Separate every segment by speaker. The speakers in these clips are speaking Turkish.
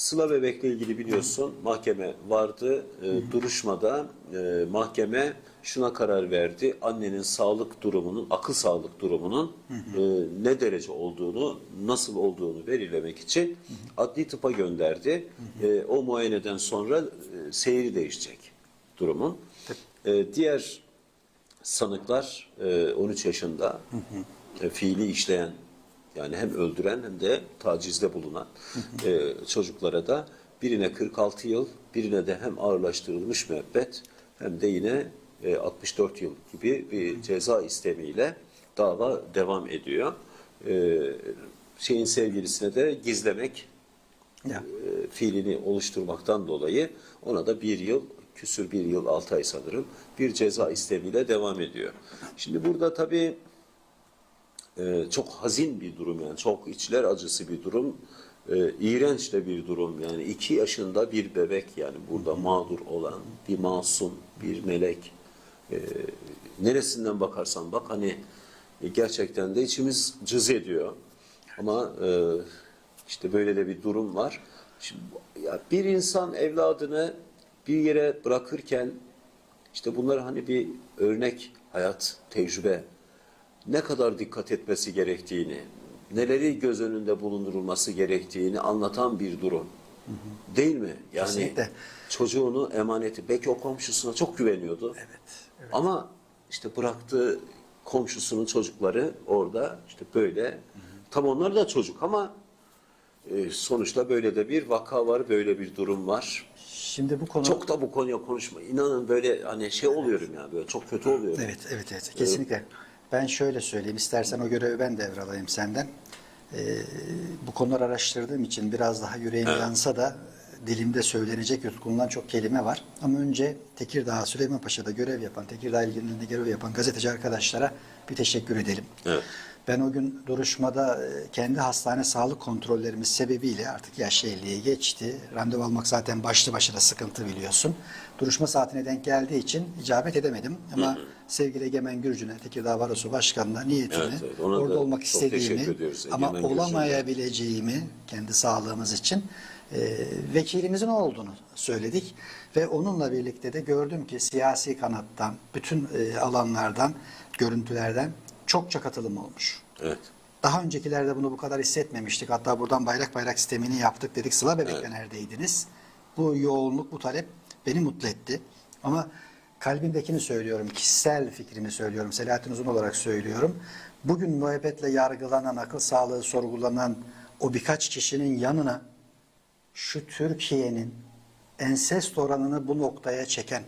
Speaker 1: Sıla Bebek'le ilgili biliyorsun mahkeme vardı. E, duruşmada e, mahkeme şuna karar verdi. Annenin sağlık durumunun, akıl sağlık durumunun e, ne derece olduğunu, nasıl olduğunu belirlemek için adli tıpa gönderdi. E, o muayeneden sonra e, seyri değişecek durumun. E, diğer sanıklar e, 13 yaşında e, fiili işleyen yani hem öldüren hem de tacizde bulunan e, çocuklara da birine 46 yıl, birine de hem ağırlaştırılmış müebbet hem de yine e, 64 yıl gibi bir ceza istemiyle dava devam ediyor. E, şeyin sevgilisine de gizlemek
Speaker 2: Ya.
Speaker 1: e, fiilini oluşturmaktan dolayı ona da bir yıl küsür bir yıl altı ay sanırım bir ceza istemiyle devam ediyor. Şimdi burada tabii e, çok hazin bir durum yani çok içler acısı bir durum. E, iğrenç de bir durum yani iki yaşında bir bebek yani burada mağdur olan bir masum bir melek E, neresinden bakarsan bak hani e, gerçekten de içimiz cız ediyor ama e, işte böyle de bir durum var. Şimdi, ya bir insan evladını bir yere bırakırken işte bunlar hani bir örnek hayat tecrübe ne kadar dikkat etmesi gerektiğini, neleri göz önünde bulundurulması gerektiğini anlatan bir durum. Değil mi? Yani
Speaker 2: Kesinlikle.
Speaker 1: çocuğunu emaneti, belki o komşusuna çok güveniyordu.
Speaker 2: Evet. evet.
Speaker 1: Ama işte bıraktığı komşusunun çocukları orada işte böyle. Tam onlar da çocuk ama e, sonuçta böyle de bir vaka var, böyle bir durum var.
Speaker 2: Şimdi bu konu
Speaker 1: Çok da bu konuya konuşma. İnanın böyle hani şey oluyorum ya böyle çok kötü oluyorum.
Speaker 2: Evet, evet, evet. Kesinlikle. Ben şöyle söyleyeyim. İstersen o görevi ben devralayım senden. Ee, bu konuları araştırdığım için biraz daha yüreğim yansa da dilimde söylenecek yutkundan çok kelime var. Ama önce Tekirdağ Süleymanpaşa'da görev yapan, Tekirdağ ilgilinde görev yapan gazeteci arkadaşlara bir teşekkür edelim.
Speaker 1: Evet.
Speaker 2: Ben o gün duruşmada e, kendi hastane sağlık kontrollerimiz sebebiyle artık yaş 50'ye geçti. Randevu almak zaten başlı başına sıkıntı biliyorsun. Duruşma saatine denk geldiği için icabet edemedim. Ama sevgili Egemen Gürcü'ne, Tekirdağ Barosu Başkanı'na niyetini
Speaker 1: Evet, evet. Ona
Speaker 2: orada
Speaker 1: da
Speaker 2: olmak istediğimi
Speaker 1: ediyoruz
Speaker 2: ama
Speaker 1: Egemen Gürcü'ne.
Speaker 2: olamayabileceğimi kendi sağlığımız için e, vekilimizin o olduğunu söyledik. Ve onunla birlikte de gördüm ki siyasi kanattan, bütün e, alanlardan, görüntülerden çokça katılım olmuş.
Speaker 1: Evet.
Speaker 2: Daha öncekilerde bunu bu kadar hissetmemiştik. Hatta buradan bayrak bayrak sistemini yaptık dedik. Sıla bebekle neredeydiniz? Bu yoğunluk, bu talep beni mutlu etti. Ama kalbimdekini söylüyorum, kişisel fikrimi söylüyorum, Selahattin Uzun olarak söylüyorum. Bugün müebbetle yargılanan, akıl sağlığı sorgulanan o birkaç kişinin yanına şu Türkiye'nin ensest oranını bu noktaya çeken,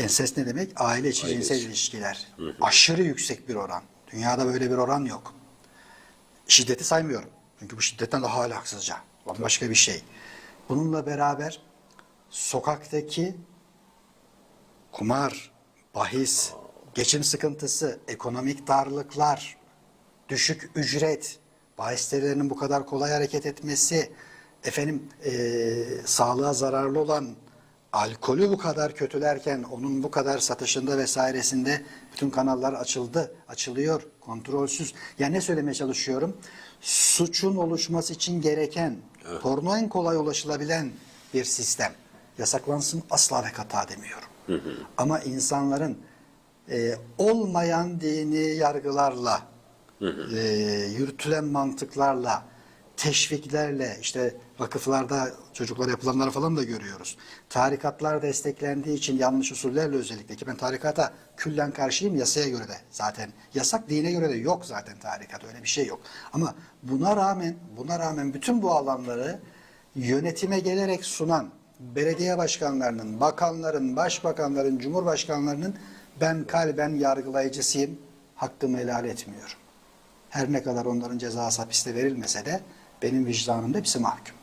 Speaker 2: ensest ne demek? Aile içi cinsel ilişkiler. Aşırı yüksek bir oran. Dünyada böyle bir oran yok. Şiddeti saymıyorum. Çünkü bu şiddetten daha ahlaksızca. Başka bir şey. Bununla beraber sokaktaki kumar, bahis, geçim sıkıntısı, ekonomik darlıklar, düşük ücret, bahislerinin bu kadar kolay hareket etmesi, efendim eee, sağlığa zararlı olan alkolü bu kadar kötülerken onun bu kadar satışında vesairesinde bütün kanallar açıldı, açılıyor, kontrolsüz. Yani ne söylemeye çalışıyorum? Suçun oluşması için gereken, porno en kolay ulaşılabilen bir sistem. Yasaklansın asla ve kata demiyorum. Ama insanların e, olmayan dini yargılarla, e, yürütülen mantıklarla, teşviklerle, işte vakıflarda çocuklara yapılanları falan da görüyoruz. Tarikatlar desteklendiği için yanlış usullerle özellikle ki ben tarikata küllen karşıyım yasaya göre de zaten yasak dine göre de yok zaten tarikat öyle bir şey yok. Ama buna rağmen buna rağmen bütün bu alanları yönetime gelerek sunan belediye başkanlarının, bakanların, başbakanların, cumhurbaşkanlarının ben kalben yargılayıcısıyım, hakkımı helal etmiyorum. Her ne kadar onların cezası hapiste verilmese de benim vicdanımda hepsi mahkum.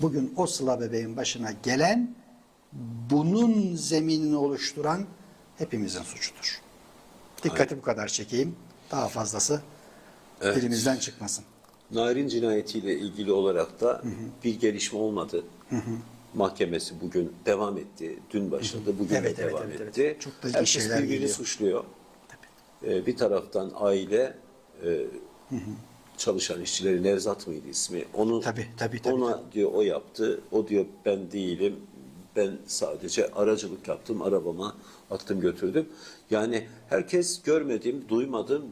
Speaker 2: Bugün o sıla bebeğin başına gelen bunun zeminini oluşturan hepimizin suçudur. Dikkati bu kadar çekeyim. Daha fazlası dilimizden çıkmasın.
Speaker 1: Narin cinayetiyle ilgili olarak da bir gelişme olmadı. Mahkemesi bugün devam etti. Dün başladı, bugün
Speaker 2: Evet,
Speaker 1: de
Speaker 2: evet,
Speaker 1: devam
Speaker 2: evet,
Speaker 1: etti.
Speaker 2: evet. Çok da
Speaker 1: Herkes
Speaker 2: şeyler
Speaker 1: birbirini
Speaker 2: geliyor.
Speaker 1: suçluyor. Ee, bir taraftan aile e, çalışan işçileri Nevzat mıydı ismi? Onu
Speaker 2: Tabii, tabii, tabii,
Speaker 1: ona diyor o yaptı. O diyor ben değilim. Ben sadece aracılık yaptım. Arabama attım götürdüm. Yani herkes görmedim, duymadım,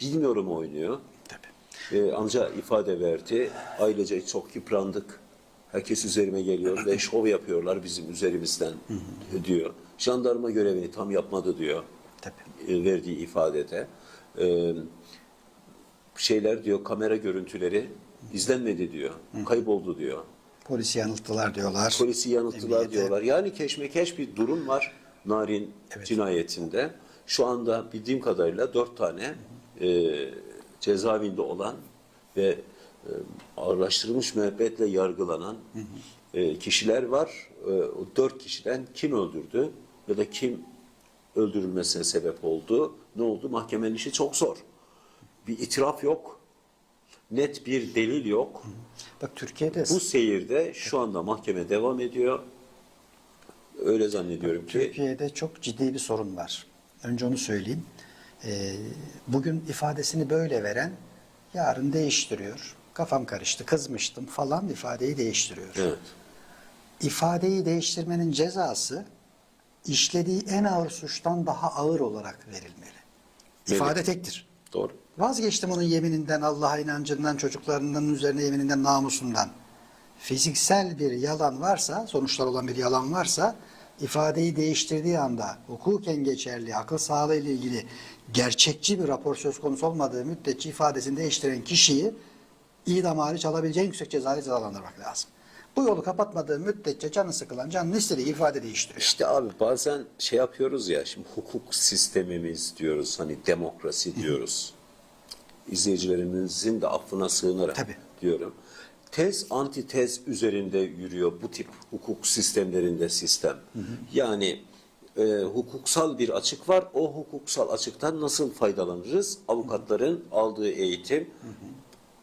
Speaker 1: bilmiyorum oynuyor.
Speaker 2: Tabii.
Speaker 1: Ee, amca ifade verdi. Ailece çok yıprandık. Herkes üzerime geliyor ve şov yapıyorlar bizim üzerimizden diyor. Jandarma görevini tam yapmadı diyor.
Speaker 2: Tabii.
Speaker 1: e, verdiği ifadede. Ee, şeyler diyor kamera görüntüleri izlenmedi diyor. Kayboldu diyor.
Speaker 2: Polisi yanılttılar diyorlar.
Speaker 1: Polisi yanılttılar
Speaker 2: Emniyete.
Speaker 1: diyorlar. Yani keşmekeş bir durum var Narin
Speaker 2: Evet.
Speaker 1: cinayetinde. Şu anda bildiğim kadarıyla dört tane e, cezaevinde olan ve e, ağırlaştırılmış müebbetle yargılanan e, kişiler var. E, o dört kişiden kim öldürdü ya da kim öldürülmesine sebep oldu? Ne oldu? Mahkemenin işi çok zor. Bir itiraf yok. Net bir delil yok.
Speaker 2: Bak Türkiye'de
Speaker 1: Bu seyirde şu anda mahkeme devam ediyor. Öyle zannediyorum ki
Speaker 2: Türkiye'de çok ciddi bir sorun var. Önce onu söyleyeyim. Ee, bugün ifadesini böyle veren yarın değiştiriyor. Kafam karıştı, kızmıştım falan ifadeyi değiştiriyor.
Speaker 1: evet.
Speaker 2: İfadeyi değiştirmenin cezası işlediği en ağır suçtan daha ağır olarak verilmeli. İfade tektir.
Speaker 1: Doğru.
Speaker 2: Vazgeçtim onun yemininden, Allah'a inancından, çocuklarının üzerine yemininden, namusundan. Fiziksel bir yalan varsa, sonuçlar olan bir yalan varsa, ifadeyi değiştirdiği anda hukuken geçerli, akıl sağlığı ile ilgili gerçekçi bir rapor söz konusu olmadığı müddetçe ifadesini değiştiren kişiyi idam hariç alabileceği yüksek cezayla cezalandırmak lazım. Bu yolu kapatmadığı müddetçe canı sıkılan, canını istediği ifade değiştiriyor.
Speaker 1: İşte abi bazen şey yapıyoruz ya şimdi hukuk sistemimiz diyoruz hani demokrasi diyoruz. İzleyicilerimizin de affına sığınarak
Speaker 2: Tabii.
Speaker 1: diyorum. Tez antitez üzerinde yürüyor bu tip hukuk sistemlerinde sistem. Yani e, hukuksal bir açık var. O hukuksal açıktan nasıl faydalanırız? Avukatların aldığı eğitim.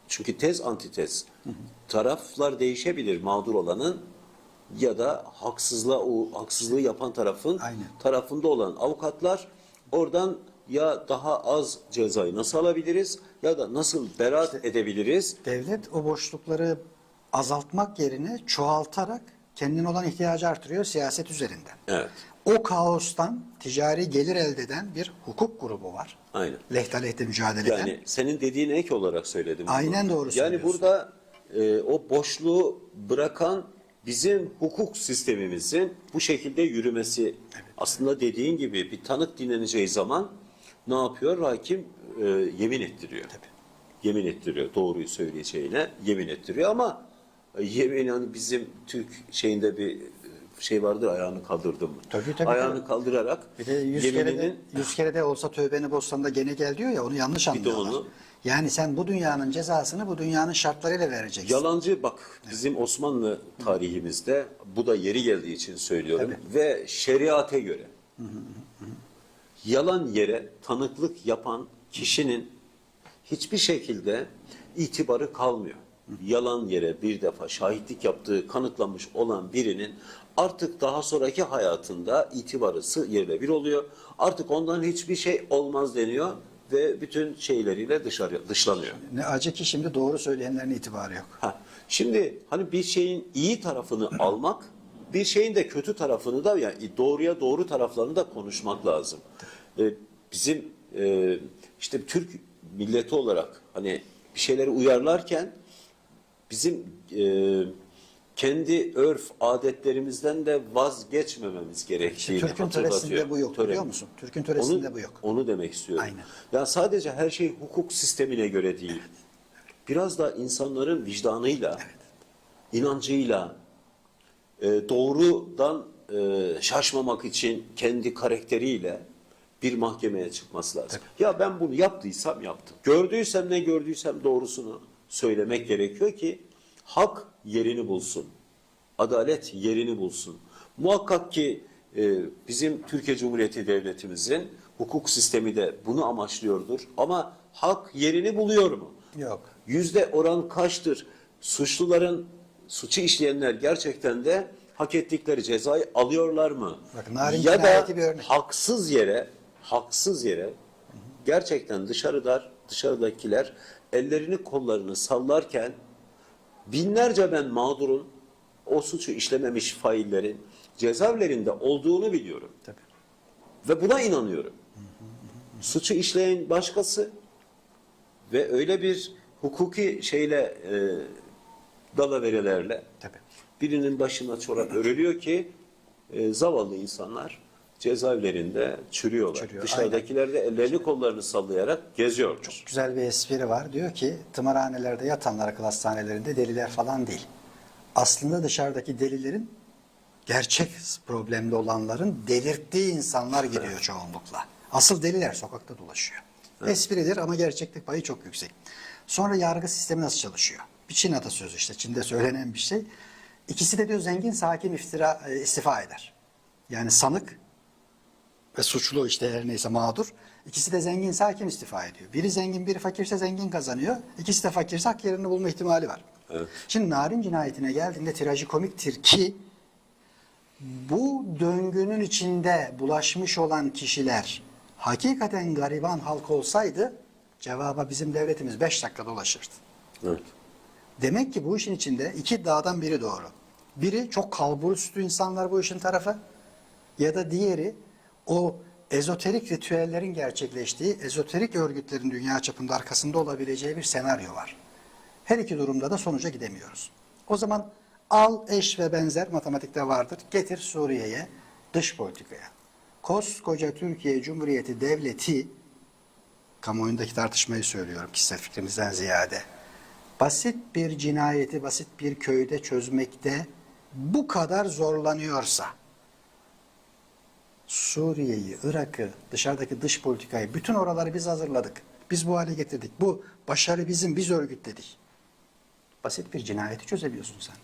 Speaker 1: Çünkü tez antitez. Taraflar değişebilir mağdur olanın ya da haksızlığa o haksızlığı yapan tarafın
Speaker 2: Aynen.
Speaker 1: tarafında olan avukatlar oradan ya daha az cezayı nasıl alabiliriz ya da nasıl beraat edebiliriz?
Speaker 2: Devlet o boşlukları azaltmak yerine çoğaltarak kendine olan ihtiyacı artırıyor siyaset üzerinden.
Speaker 1: Evet.
Speaker 2: O kaostan ticari gelir elde eden bir hukuk grubu var.
Speaker 1: Aynen.
Speaker 2: Lehte lehte mücadele eden.
Speaker 1: Yani senin dediğin ek olarak söyledim. bunu.
Speaker 2: Aynen doğru
Speaker 1: Yani
Speaker 2: söylüyorsun.
Speaker 1: burada e, o boşluğu bırakan bizim hukuk sistemimizin bu şekilde yürümesi. Aslında dediğin gibi bir tanık dinleneceği zaman ne yapıyor? Hakim e, yemin ettiriyor. Yemin ettiriyor doğruyu söyleyeceğine yemin ettiriyor ama e, yemin yani bizim Türk şeyinde bir şey vardır ayağını kaldırdım mı?
Speaker 2: Tabii, tabii,
Speaker 1: ayağını
Speaker 2: tabii.
Speaker 1: kaldırarak
Speaker 2: Bir de yüz kere de,
Speaker 1: yemininin
Speaker 2: yüz kere de olsa tövbeni bozsan da gene gel diyor ya onu yanlış
Speaker 1: de
Speaker 2: anlıyorlar.
Speaker 1: onu-
Speaker 2: Yani sen bu dünyanın cezasını bu dünyanın şartlarıyla vereceksin.
Speaker 1: Yalancı bak bizim Osmanlı tarihimizde bu da yeri geldiği için söylüyorum ve şeriate göre yalan yere tanıklık yapan kişinin hiçbir şekilde itibarı kalmıyor. Yalan yere bir defa şahitlik yaptığı kanıtlanmış olan birinin artık daha sonraki hayatında itibarı yerle bir oluyor. Artık ondan hiçbir şey olmaz deniyor ve bütün şeyleriyle dışarı dışlanıyor.
Speaker 2: Ne acı ki şimdi doğru söyleyenlerin itibarı yok.
Speaker 1: Ha, şimdi hani bir şeyin iyi tarafını almak, bir şeyin de kötü tarafını da yani doğruya doğru taraflarını da konuşmak lazım. Ee, bizim e, işte Türk milleti olarak hani bir şeyleri uyarlarken bizim e, kendi örf adetlerimizden de vazgeçmememiz gerektiğini
Speaker 2: Türk'ün
Speaker 1: hatırlatıyor.
Speaker 2: töresinde bu yok,
Speaker 1: Töre.
Speaker 2: biliyor musun? Türk'ün töresinde
Speaker 1: onu,
Speaker 2: bu yok.
Speaker 1: Onu demek istiyorum.
Speaker 2: Aynen.
Speaker 1: Ya sadece her şey hukuk sistemine göre değil. Biraz da insanların vicdanıyla, inancıyla, e, doğrudan e, şaşmamak için kendi karakteriyle bir mahkemeye çıkması lazım. Ya ben bunu yaptıysam yaptım. Gördüysem ne gördüysem doğrusunu söylemek gerekiyor ki hak yerini bulsun. Adalet yerini bulsun. Muhakkak ki e, bizim Türkiye Cumhuriyeti Devletimizin hukuk sistemi de bunu amaçlıyordur. Ama hak yerini buluyor mu?
Speaker 2: Yok.
Speaker 1: Yüzde oran kaçtır? Suçluların, suçu işleyenler gerçekten de hak ettikleri cezayı alıyorlar mı?
Speaker 2: Bak, Narin
Speaker 1: ya da
Speaker 2: cinayeti bir örnek.
Speaker 1: haksız yere, haksız yere gerçekten dışarıda dışarıdakiler ellerini kollarını sallarken binlerce ben mağdurun o suçu işlememiş faillerin cezaevlerinde olduğunu biliyorum.
Speaker 2: Tabii.
Speaker 1: Ve buna inanıyorum. Suçu işleyen başkası ve öyle bir hukuki şeyle e, dalaverelerle
Speaker 2: Tabii.
Speaker 1: birinin başına çorap örülüyor ki e, zavallı insanlar cezaevlerinde çürüyorlar.
Speaker 2: Çürüyor,
Speaker 1: Dışarıdakiler de ellerini kollarını sallayarak geziyorlar.
Speaker 2: Güzel bir espri var. Diyor ki tımarhanelerde yatanlar akıl hastanelerinde deliler falan değil. Aslında dışarıdaki delilerin gerçek problemli olanların delirttiği insanlar gidiyor çoğunlukla. Asıl deliler sokakta dolaşıyor. Espridir ama gerçeklik payı çok yüksek. Sonra yargı sistemi nasıl çalışıyor? Bir Çin atasözü işte Çin'de söylenen bir şey. İkisi de diyor zengin hakim iftira, e, istifa eder. Yani sanık ve suçlu işte her neyse mağdur. İkisi de zenginse hakim istifa ediyor. Biri zengin biri fakirse zengin kazanıyor. İkisi de fakirse hak yerini bulma ihtimali var.
Speaker 1: Evet.
Speaker 2: Şimdi narin cinayetine geldiğinde trajikomiktir ki bu döngünün içinde bulaşmış olan kişiler hakikaten gariban halk olsaydı cevaba bizim devletimiz 5 dakikada ulaşırdı.
Speaker 1: Evet.
Speaker 2: Demek ki bu işin içinde iki dağdan biri doğru. Biri çok kalburüstü insanlar bu işin tarafı ya da diğeri o ezoterik ritüellerin gerçekleştiği ezoterik örgütlerin dünya çapında arkasında olabileceği bir senaryo var. Her iki durumda da sonuca gidemiyoruz. O zaman al eş ve benzer matematikte vardır. Getir Suriye'ye dış politikaya. Koskoca Türkiye Cumhuriyeti Devleti kamuoyundaki tartışmayı söylüyorum kişisel fikrimizden ziyade. Basit bir cinayeti basit bir köyde çözmekte bu kadar zorlanıyorsa Suriye'yi, Irak'ı, dışarıdaki dış politikayı bütün oraları biz hazırladık. Biz bu hale getirdik. Bu başarı bizim, biz örgütledik. Basit bir cinayeti çözebiliyorsun sen.